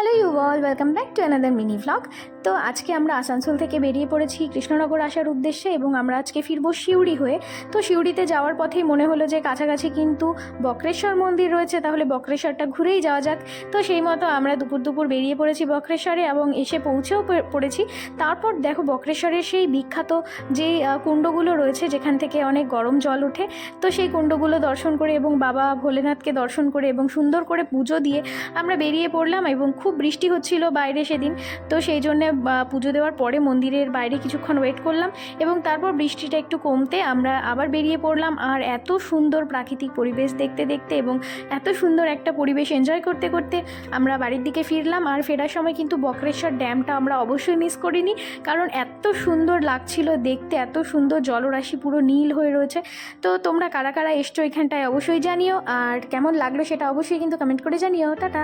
Hello you all welcome back to another mini vlog তো আজকে আমরা আসানসোল থেকে বেরিয়ে পড়েছি কৃষ্ণনগর আসার উদ্দেশ্যে এবং আমরা আজকে ফিরবো সিউড়ি হয়ে। তো সিউড়িতে যাওয়ার পথেই মনে হলো যে কাছাকাছি কিন্তু বক্রেশ্বর মন্দির রয়েছে তাহলে বক্রেশ্বরটা ঘুরেই যাওয়া যাক। তো সেই মতো আমরা দুপুর দুপুর বেরিয়ে পড়েছি বক্রেশ্বরে এবং এসে পৌঁছেও পড়েছি। তারপর দেখো বক্রেশ্বরের সেই বিখ্যাত আহ, কুণ্ডগুলো রয়েছে যেখান থেকে অনেক গরম জল ওঠে। তো সেই কুণ্ডগুলো দর্শন করে এবং বাবা ভোলেনাথকে দর্শন করে এবং সুন্দর করে পুজো দিয়ে আমরা বেরিয়ে পড়লাম এবং খুব বৃষ্টি হচ্ছিল বাইরে সেদিন, তো সেই জন্যে পুজো দেওয়ার পরে মন্দিরের বাইরে কিছুক্ষণ ওয়েট করলাম এবং তারপর বৃষ্টিটা একটু কমতে আমরা আবার বেরিয়ে পড়লাম। আর এত সুন্দর প্রাকৃতিক পরিবেশ দেখতে দেখতে এবং এত সুন্দর একটা পরিবেশ এনজয় করতে করতে আমরা বাড়ির দিকে ফিরলাম। আর ফেরার সময় কিন্তু বক্রেশ্বর ড্যামটা আমরা অবশ্যই মিস করিনি, কারণ এত সুন্দর লাগছিল দেখতে, এত সুন্দর জলরাশি পুরো নীল হয়ে রয়েছে। তো তোমরা কারা কারা এসছো এখানটায় অবশ্যই জানিও। আর কেমন লাগল সেটা অবশ্যই কিন্তু কমেন্ট করে জানিও। টাটা!